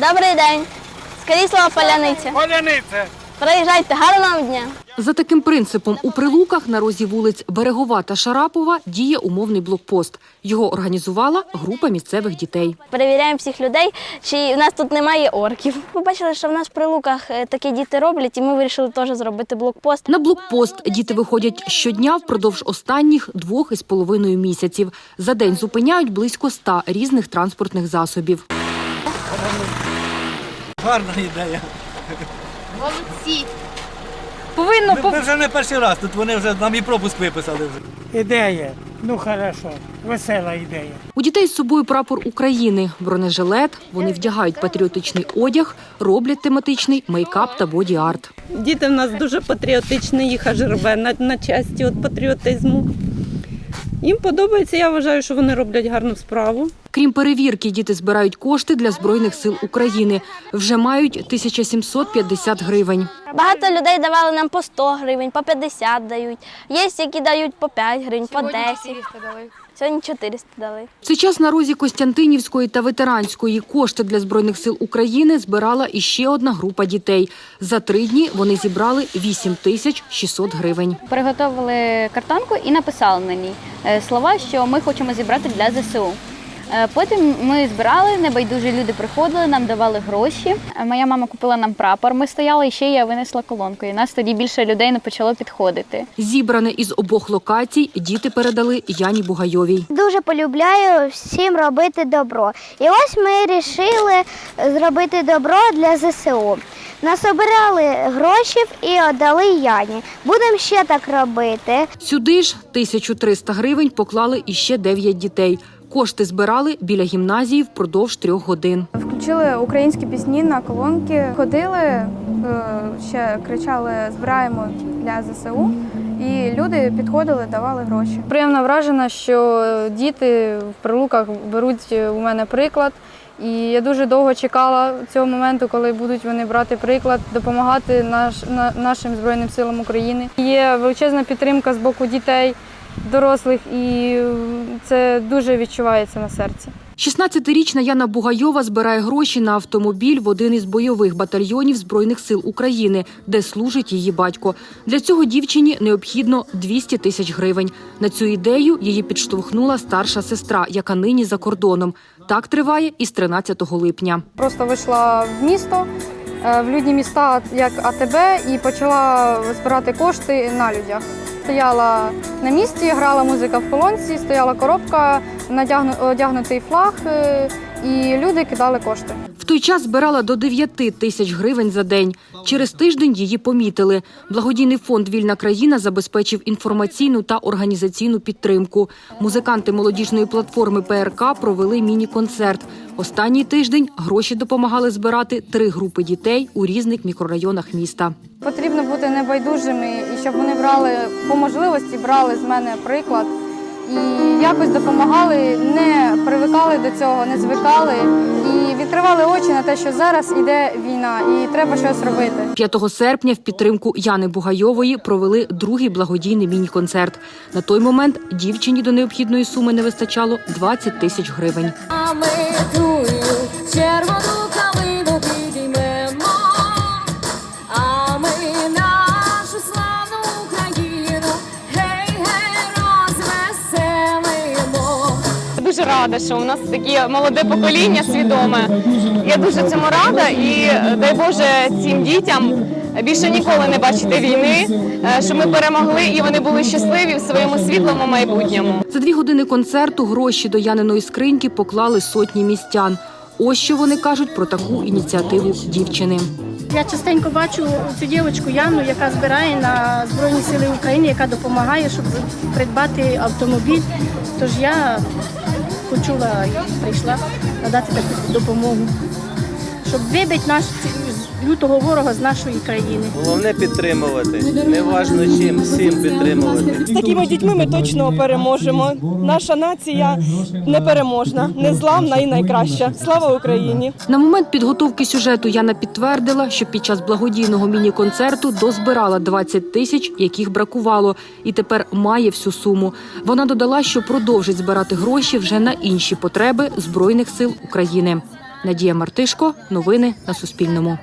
Добрий день. Скоріше слово поляниця. Поляниця. Приїжджайте, гарного вам дня. За таким принципом у прилуках на розі вулиць Берегова та Шарапова діє умовний блокпост. Його організувала група місцевих дітей. Перевіряємо всіх людей, чи в нас тут немає орків. Побачили, що в нас при луках е, такі діти роблять, і ми вирішили теж зробити блокпост. На блокпост діти виходять щодня впродовж останніх двох із половиною місяців. За день зупиняють близько ста різних транспортних засобів. Гарна ідея. Повинно Ми, ми вже не перший раз, тут вони вже нам і пропуск виписали вже. Ідея. Ну хорошо. Весела ідея. У дітей з собою прапор України, бронежилет. Вони вдягають патріотичний одяг, роблять тематичний мейкап та боді-арт. Діти в нас дуже патріотичні, їх аж рве на, на часті від патріотизму. Їм подобається, я вважаю, що вони роблять гарну справу. Крім перевірки, діти збирають кошти для збройних сил України. Вже мають 1750 гривень. Багато людей давали нам по 100 гривень, по 50 дають. Є, які дають по 5 гривень, по 10. Сьогодні 400 дали. В цей час на розі Костянтинівської та ветеранської кошти для збройних сил України збирала іще одна група дітей. За три дні вони зібрали 8 тисяч 600 гривень. приготували картонку і написали на ній е, слова, що ми хочемо зібрати для ЗСУ. Е, Потім ми збирали, небайдужі люди приходили, нам давали гроші. Е, Моя мама купила нам прапор. Ми стояли і ще я винесла колонку. І нас тоді більше людей не почало підходити. Зібране із обох локацій діти передали Яні Бугайовій. Дуже полюбляю всім робити добро. І ось ми вирішили зробити добро для ЗСУ. Насобирали грошей і віддали Яні. Будемо ще так робити. Сюди ж 1300 гривень поклали іще 9 дітей. Кошти збирали біля гімназії впродовж трьох годин. Включили українські пісні на колонки, ходили, е, ще кричали Збираємо для ЗСУ. І люди підходили, давали гроші. Приємно вражена, що діти в прилуках беруть у мене приклад. І я дуже довго чекала цього моменту, коли будуть вони брати приклад, допомагати наш, на- нашим Збройним силам України. Є величезна підтримка з боку дітей, дорослих, і це дуже відчувається на серці. 16-річна Яна Бугайова збирає гроші на автомобіль в один із бойових батальйонів Збройних сил України, де служить її батько. Для цього дівчині необхідно 200 тисяч гривень. На цю ідею її підштовхнула старша сестра, яка нині за кордоном. Так триває із 13 липня. Просто вийшла в місто, е, в людні міста, як АТБ, і почала збирати кошти на людях. Стояла на місці, грала музика в колонці, стояла коробка, одягнутий флаг, е, і люди кидали кошти. В той час збирала до 9 тисяч гривень за день. Через тиждень її помітили. Благодійний фонд Вільна країна забезпечив інформаційну та організаційну підтримку. Музиканти молодіжної платформи ПРК провели міні-концерт. Останній тиждень гроші допомагали збирати три групи дітей у різних мікрорайонах міста. Потрібно бути небайдужими, і щоб вони брали по можливості, брали з мене приклад і якось допомагали, не привикали до цього, не звикали і відкривали очі на те, що зараз іде війна, і треба щось робити. 5 серпня в підтримку Яни Бугайової провели другий благодійний міні-концерт. На той момент дівчині до необхідної суми не вистачало 20 тисяч гривень. А ми рада, що у нас таке молоде покоління свідоме. Я дуже цьому рада і дай Боже цим дітям більше ніколи не бачити війни, е, що ми перемогли і вони були щасливі в своєму світлому майбутньому. За дві години концерту гроші до Яниної скриньки поклали сотні містян. Ось що вони кажуть про таку ініціативу дівчини. Я частенько бачу цю дівчинку Яну, яка збирає на Збройні Сили України, яка допомагає, щоб придбати автомобіль. Тож я почула і прийшла надати таку допомогу, щоб вибити наш лютого ворога з нашої країни. Головне підтримувати. Не важно чим, всім підтримувати. З такими дітьми ми точно переможемо. Наша нація непереможна, незламна і найкраща. Слава Україні! На момент підготовки сюжету Яна підтвердила, що під час благодійного міні-концерту дозбирала 20 тисяч, яких бракувало, і тепер має всю суму. Вона додала, що продовжить збирати гроші вже на інші потреби Збройних сил України. Надія Мартишко. Новини на Суспільному.